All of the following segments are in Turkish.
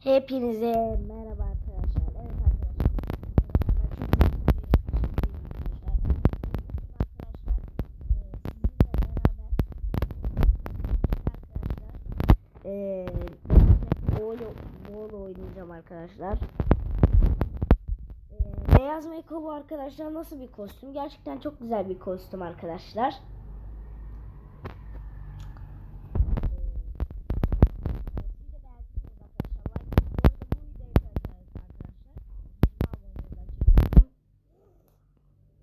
Hepinize merhaba arkadaşlar. Evet arkadaşlar. Ee, bol, bol oynayacağım arkadaşlar. Ee, beyaz make arkadaşlar nasıl bir kostüm? Gerçekten çok güzel bir kostüm arkadaşlar.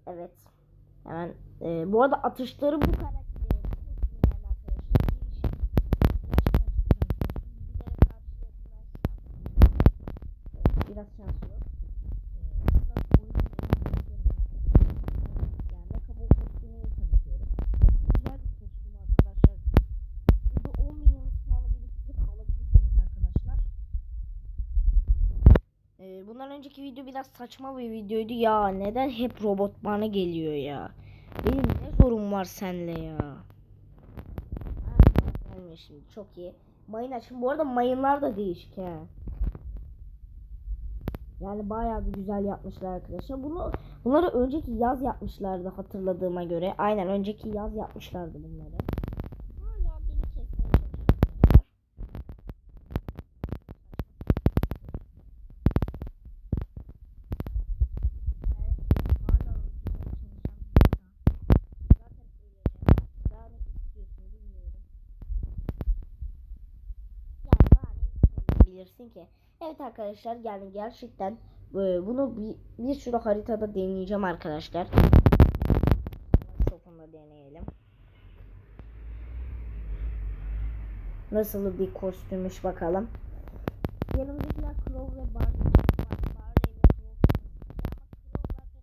Evet. Hemen e, bu arada atışları bu karakter biraz şanslı. Yani kabuğu kostümünü tanıtıyorum. Güzel bir kostüm arkadaşlar. Burada 10 milyon puanı biriktirip alabilirsiniz arkadaşlar. Ee, bundan önceki video biraz saçma bir videoydu ya. Neden hep robot bana geliyor ya? Benim ne sorun var senle ya? Gelmiyor şimdi çok iyi. Mayın açın. Bu arada mayınlar da değişik he. Yani bayağı bir güzel yapmışlar arkadaşlar. Bunu bunları önceki yaz yapmışlardı hatırladığıma göre. Aynen önceki yaz yapmışlardı bunları. İsteyebilirsin ki? Evet arkadaşlar yani gerçekten e, bunu bir, bir sürü haritada deneyeceğim arkadaşlar. Sokunda deneyelim. Nasıl bir kostümmüş bakalım. Yanımdakiler Crow ve Barley. Bar- Barley ve Crow. Ya ama Crow zaten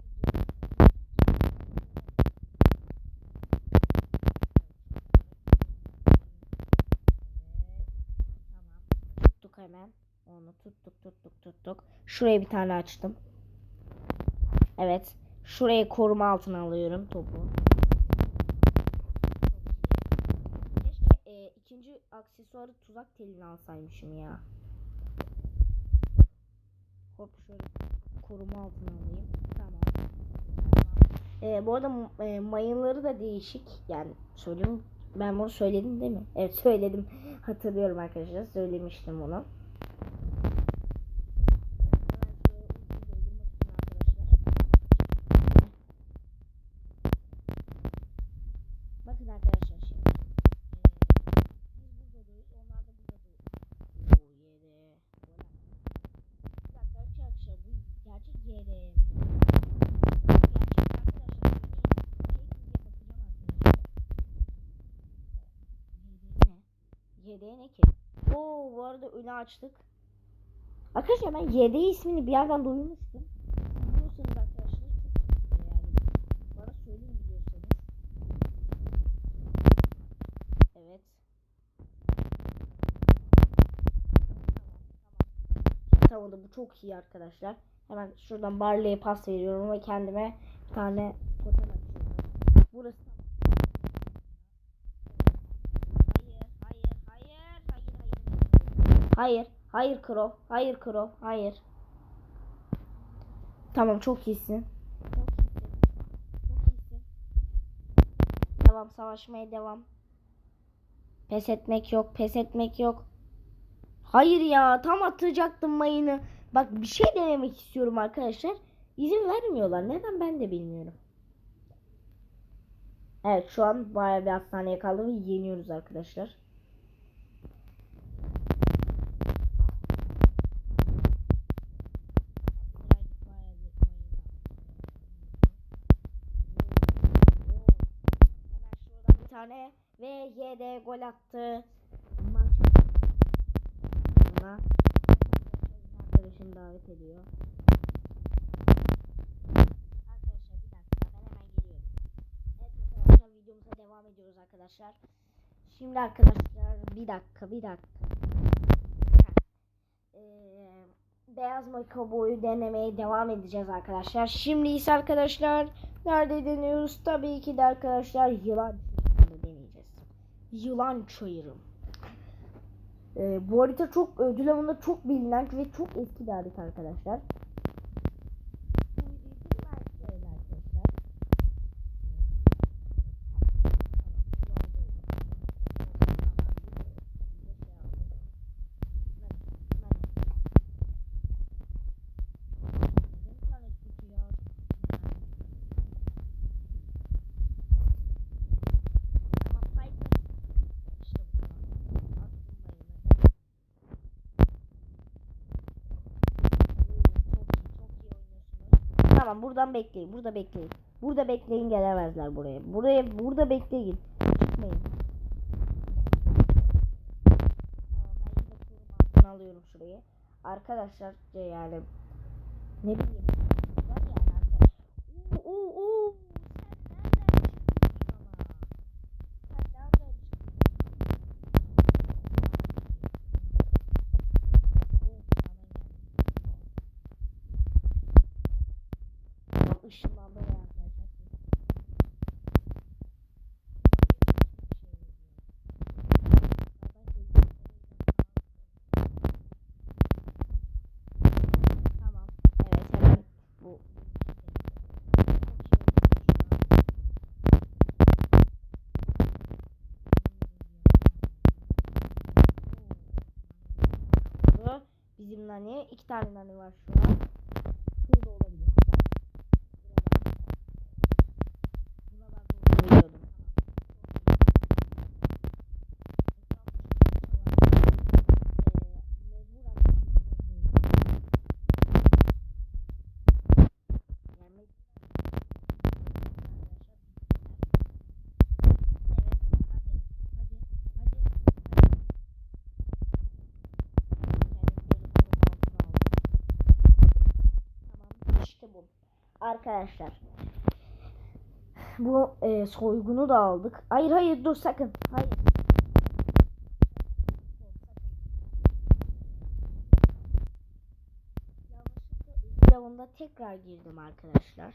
Tamam. Tuttuk hemen. Onu tuttuk tuttuk tuttuk. Şuraya bir tane açtım. Evet. Şuraya koruma altına alıyorum topu. Keşke e, ikinci aksesuarı tuzak telini alsaymışım ya. Hop şöyle koruma altına alayım. Tamam. E, bu arada e, mayınları da değişik. Yani söyleyeyim. Ben bunu söyledim değil mi? Evet söyledim. Hatırlıyorum arkadaşlar. Söylemiştim bunu. Bakın arkadaşlar şimdi. Ee, biz buradayız. Onlar da burada. Bu yere. Bir dakika arkadaşlar bu gerçek yere mi? Gerçek arkadaşlar. YD ne ki? Oo bu arada önü açtık. Arkadaşlar ben YD ismini bir yerden duymuştum. Biliyorsunuz arkadaşlar. Yani bana söyleyin biliyorsanız. Evet. Tamam tamam. bu çok iyi arkadaşlar. Hemen şuradan Barley'e pas veriyorum ve kendime bir tane totem açıyorum. Burası Hayır, hayır, hayır, hayır, hayır, hayır. Crow. Hayır Crow. Hayır. Tamam çok iyisin. Çok iyisin. Çok iyisin. Devam savaşmaya devam. Pes etmek yok. Pes etmek yok. Hayır ya tam atacaktım mayını. Bak bir şey denemek istiyorum arkadaşlar. İzin vermiyorlar. Neden ben de bilmiyorum. Evet şu an bayağı bir hastaneye kaldı ve yeniyoruz arkadaşlar. Tane ve YD gol attı. Maç arkadaşım davet ediyor. Arkadaşlar bir dakika ben hemen geliyorum. Evet arkadaşlar videomuza devam ediyoruz arkadaşlar. Şimdi arkadaşlar bir dakika bir dakika. Ee, beyaz moka boyu denemeye devam edeceğiz arkadaşlar. Şimdi ise arkadaşlar nerede deniyoruz? Tabii ki de arkadaşlar yılan. Yılan çayırı. Ee, bu harita çok ödül avında çok bilinen ve çok eski bir harita arkadaşlar. Bu videoyu bir like verin arkadaşlar. Tamam buradan bekleyin. Burada bekleyin. Burada bekleyin gelemezler buraya. Buraya burada bekleyin. Çıkmayın. Tamam ben alıyorum şurayı. Arkadaşlar yani ne bileyim. Var yani arkadaşlar. Oo, oo, oo. Sen nereden çıktın ama? Sen nereden çıktın? Oo, bana geldi. Bak ışınlandı be arkadaşlar. Tamam. Evet hemen bu Bizim nani iki tane nani var şu an. Arkadaşlar bu e, soygunu da aldık. Hayır hayır dur sakın. Hayır. Yanlışlıkla tekrar girdim arkadaşlar.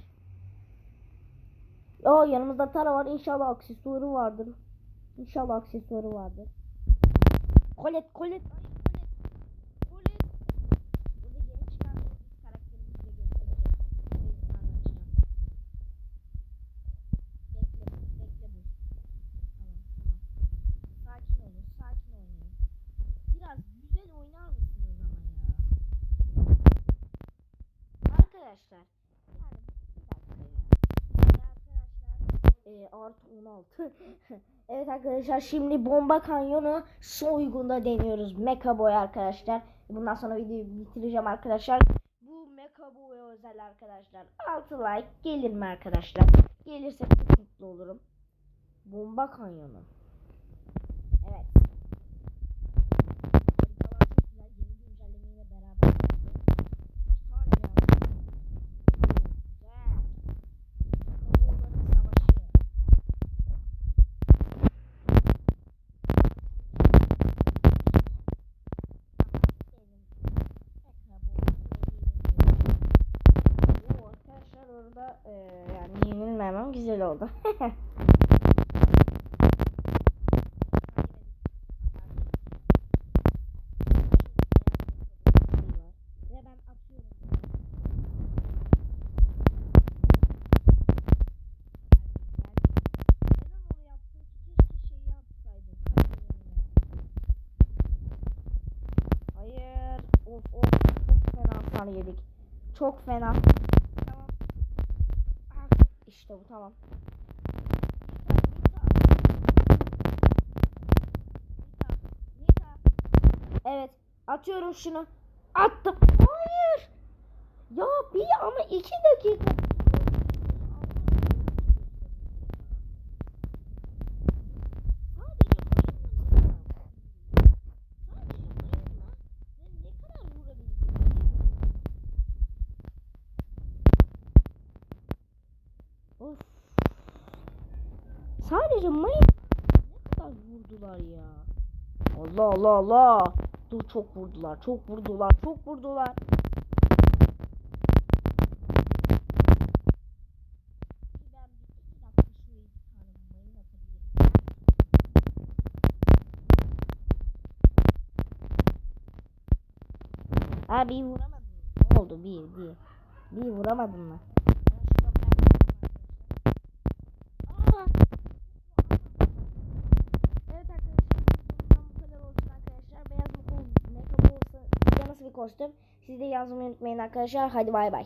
Aa yanımızda Tara var. İnşallah aksesuarı vardır. İnşallah aksesuarı vardır. Kolet kolet. Kolet. Burada yeni çıkan bir karakterimizi de göstereceğim. Şurayı bir tane açacağım. Bekle bu, bekle bu. Tamam, tamam. Sakin olun, sakin oynayın. Biraz güzel oynar mısınız ama ya? Arkadaşlar, yani bir dakika ya. Yani arkadaşlar, e, artı 16. evet arkadaşlar, şimdi Bomba Kanyonu soygunda deniyoruz. Mecha Boy arkadaşlar. Bundan sonra videoyu bitireceğim arkadaşlar. Bu Mecha Boy özel arkadaşlar. 6 like gelir mi arkadaşlar? Gelirse çok mutlu olurum. Bomba kanyonu. Evet. Haritalar çok güzel. Yeni güncellemeyle beraber geldi. İki tane geldi. Oo, Güzel. Kabuğların savaşı. Tamam, benim. Tekrar bu Oo, arkadaşlar orada e, yani yenilmemem güzel oldu. Ve ben atıyorum. Neden onu yaptın ki? Keşke şeyi yapsaydın. Hayır. Of of. Çok fena hasar yedik. Çok fena. Tamam. İşte bu tamam. Evet. Atıyorum şunu. Attım. Hayır. Ya bir ama iki dakika. Sadece mayınla ne kadar? Sadece mayınla ne- ne kadar vurabildim ya? Of. Sadece mayın ne kadar vurdular ya? Allah Allah Allah. Dur çok vurdular, çok vurdular, çok vurdular. Vuramadın mı? Ne oldu? Bir, bir. Bir vuramadın mı? Ben şuradan ben- Aa! Evet arkadaşlar videomdan bu kadar olsun arkadaşlar. Kostüm? Siz de yazmayı unutmayın arkadaşlar. Hadi bay bay.